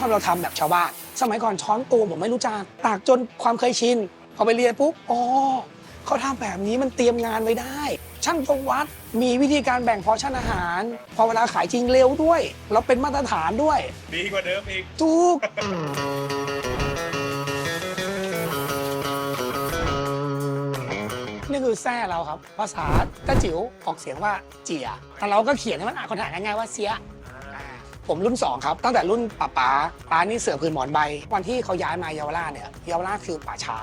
ด้วยความเราทำแบบชาวบ้าน สมัยก่อนช้อนตูผมไม่รู้จักตากจนความเคยชินพอไปเรียนปุ๊บอ๋อเขาทำแบบนี้มันเตรียมงานไว้ได้ ช่างตรงวัดมีวิธีการแบ่งพอร์ชั่นอาหาร พอเวลาขายจริงเร็วด้วยเราเป็นมาตรฐานด้วย ดีกว่าเดิมอีกทุกนี่คือแซ่เราครับ ภาษาต้าจิ๋วออกเสียงว่าเจียแต่เราก็เขียนให้มันอ่านคนอ่านง่ายๆว่าเสียอ่า ผมรุ่น 2 ครับ ตั้งแต่รุ่นป๋าป๋าป๋านี่เสือผืนหมอนใบ วันที่เขาย้ายมาเยาวราชเนี่ยเยาวราชคือป่าช้า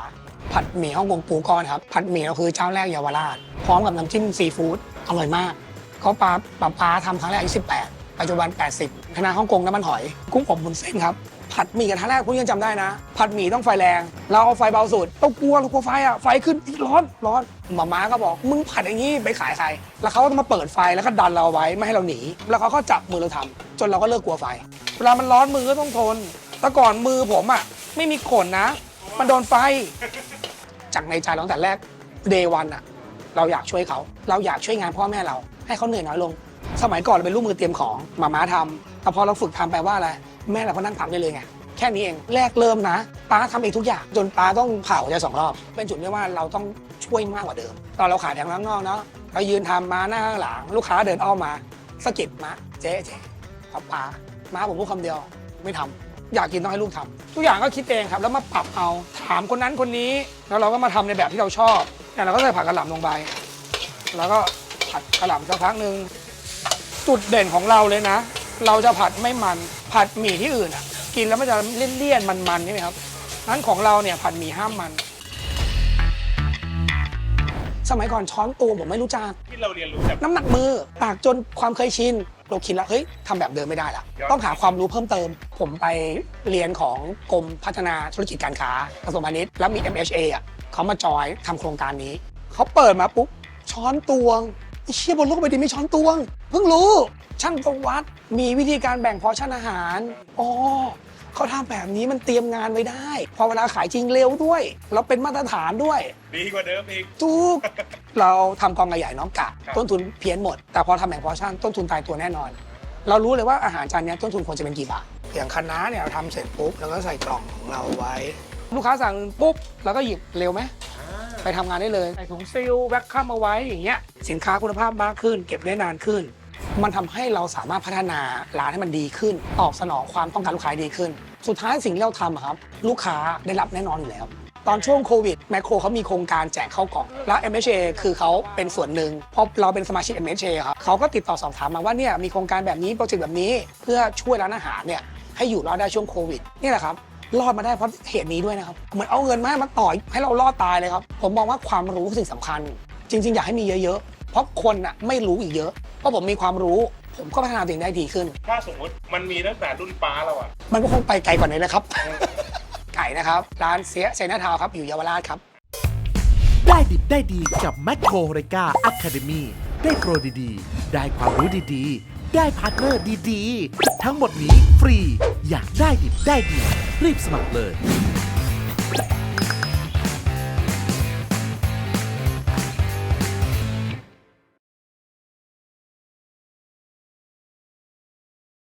ผัดหมี่ฮ่องกงปูก้อนครับผัดหมี่เราคือเจ้าแรกเยาวราช พร้อมกับน้ำจิ้มซีฟู้ดอร่อยมากเขาปลาปลาปลาทำครั้งแรกอายุ18 ปัจจุบัน 80คณะฮ่องกงน้ำมันหอย กุ้งอบบุนเส้นครับผัดหมี่กระทะแรกคุณยังจำได้นะ ผัดหมี่ต้องไฟแรง เราเอาไฟเบาสุดต้องกลัวเรากลัวไฟอะไฟขึ้นร้อนร้อนหมาม้าก็บอกมึงผัดอย่างนี้ไปขายใคร แล้วเขาก็มาเปิดไฟแล้วก็ดันเราไว้ไม่ให้เราหนี แล้วเขาก็จับมือเราทำ จนเราก็เลิกกลัวไฟ เวลามันร้อนมือก็ต้องทน แต่ก่อนมือผมอะ ไม่มีขนนะ มันโดนไฟ จากในใจเราตั้งแต่แรกเดวันอะเราอยากช่วยเขา เราอยากช่วยงานพ่อแม่เรา ให้เขาเหนื่อยน้อยลง สมัยก่อนเราเป็นลูกมือเตรียมของมาม้าทำแต่พอเราฝึกทำแปลว่าอะไร แม่เราก็นั่งทำได้เลยไงแค่นี้เองแรกเริ่มนะป้าทำเองทุกอย่าง จนป้าต้องเผาจสองรอบ เป็นจุดที่ว่าเราต้องช่วยมากกว่าเดิม ตอนเราขายแถวข้างนอกเนาะเรายืนทำมาหน้าข้างหลัง ลูกค้าเดินอ้อมมาสะกิดมาเจ๊เจ๊ ครับป้ามาผมพูดคำเดียว ไม่ทำอยากกินต้องให้ลูกทำทุกอย่างก็คิดเองครับ แล้วมาปรับเอาถามคนนั้นคนนี้ แล้วเราก็มาทำในแบบที่เราชอบเนี่ยเราก็ใส่ผักกระหล่ำลงไป แล้วก็ผัดกระหล่ำสักพักหนึ่งจุดเด่นของเราเลยนะ เราจะผัดไม่มันผัดหมี่ที่อื่นอะกินแล้วมันจะเลี่ยนๆมันๆใช่ไหมครับนั้นของเราเนี่ยผัดหมี่ห้ามมัน สมัยก่อนช้อนตูผมไม่รู้จัก ที่เราเรียนรู้จากน้ำหนักมือตากจนความเคยชิน เราคิดแล้วเฮ้ยทำแบบเดิมไม่ได้ละต้องหาความรู้เพิ่มเติม ผมไปเรียนของกรมพัฒนาธุรกิจการค้ากระทรวงพาณิชย์แล้วมี MHA อะเขามาจอยทำโครงการนี้เขาเปิดมาปุ๊บช้อนตวงไอ้เชี่ยบนโลกใบนี้มีช้อนตวง เพิ่งรู้ช่างตรงวัดมีวิธีการแบ่งพอร์ชั่นอาหารอ๋อ เขาทำแบบนี้มันเตรียมงานไว้ได้ พอเวลาขายจริงเร็วด้วยเราเป็นมาตรฐานด้วย ดีกว่าเดิมอีก ทุกเราทำกองใหญ่น้องกะ ครับ ต้นทุนเพี้ยนหมด แต่พอทำแบ่งพอร์ชั่นต้นทุนตายตัวแน่นอน เรารู้เลยว่าอาหารจานเนี้ยต้นทุนควรจะเป็นกี่บาทอย่างคณะน้าเนี่ยเราทำเสร็จปุ๊บแล้วก็ใส่กล่องของเราไว้ ลูกค้าสั่งปุ๊บเราก็หยิบเร็วไหมไปทำงานได้เลย ใส่ถุงซิลแบ็คข้ามเอาไว้อย่างเงี้ยสินค้าคุณภาพมากขึ้น เก็บได้นานขึ้น มันทำให้เราสามารถพัฒนาร้านให้มันดีขึ้น ตอบสนองความต้องการลูกค้าดีขึ้น สุดท้ายสิ่งที่เราทำอะครับลูกค้าได้รับแน่นอนอยู่แล้ว ตอนช่วงโควิดแมคโครเขามีโครงการแจกข้าวกล่อง แล้ว MHA คือเขาเป็นส่วนหนึ่งเพราะเราเป็นสมาชิก MHA ครับเขาก็ติดต่อสอบถามมาว่าเนี่ยมีโครงการแบบนี้โปรเจกต์แบบนี้เพื่อช่วยร้านอาหารเนี่ยให้อยู่รอดได้ช่วงโควิดนี่แหละครับรอดมาได้เพราะเหตุนี้ด้วยนะครับเหมือนเอาเงินมาให้มาต่อยให้เรารอดตายเลยครับผมมองว่าความรู้คือสิ่งสำคัญ จริง ๆ อยากให้มีเยอะ ๆ เพราะคนอะไม่รู้อีกเยอะ เพราะผมมีความรู้ ผมก็พัฒนาตัวเองได้ดีขึ้น ถ้าสมมติมันมีตั้งแต่รุ่นป้าเราอะมันก็คงไปไกลกว่านี้นะครับ ไก่นะครับ ร้านเสียเซนาทาวครับ อยู่เยาวราชครับ ได้ดิบได้ดีกับแม c โครเรกาอะคาเดมีได้โปรดีๆ ได้ความรู้ดีๆ ได้พาร์ทเนอร์ดีๆ ทั้งหมดนี้ฟรี อยากได้ดิบได้ดี รีบสมัครเลย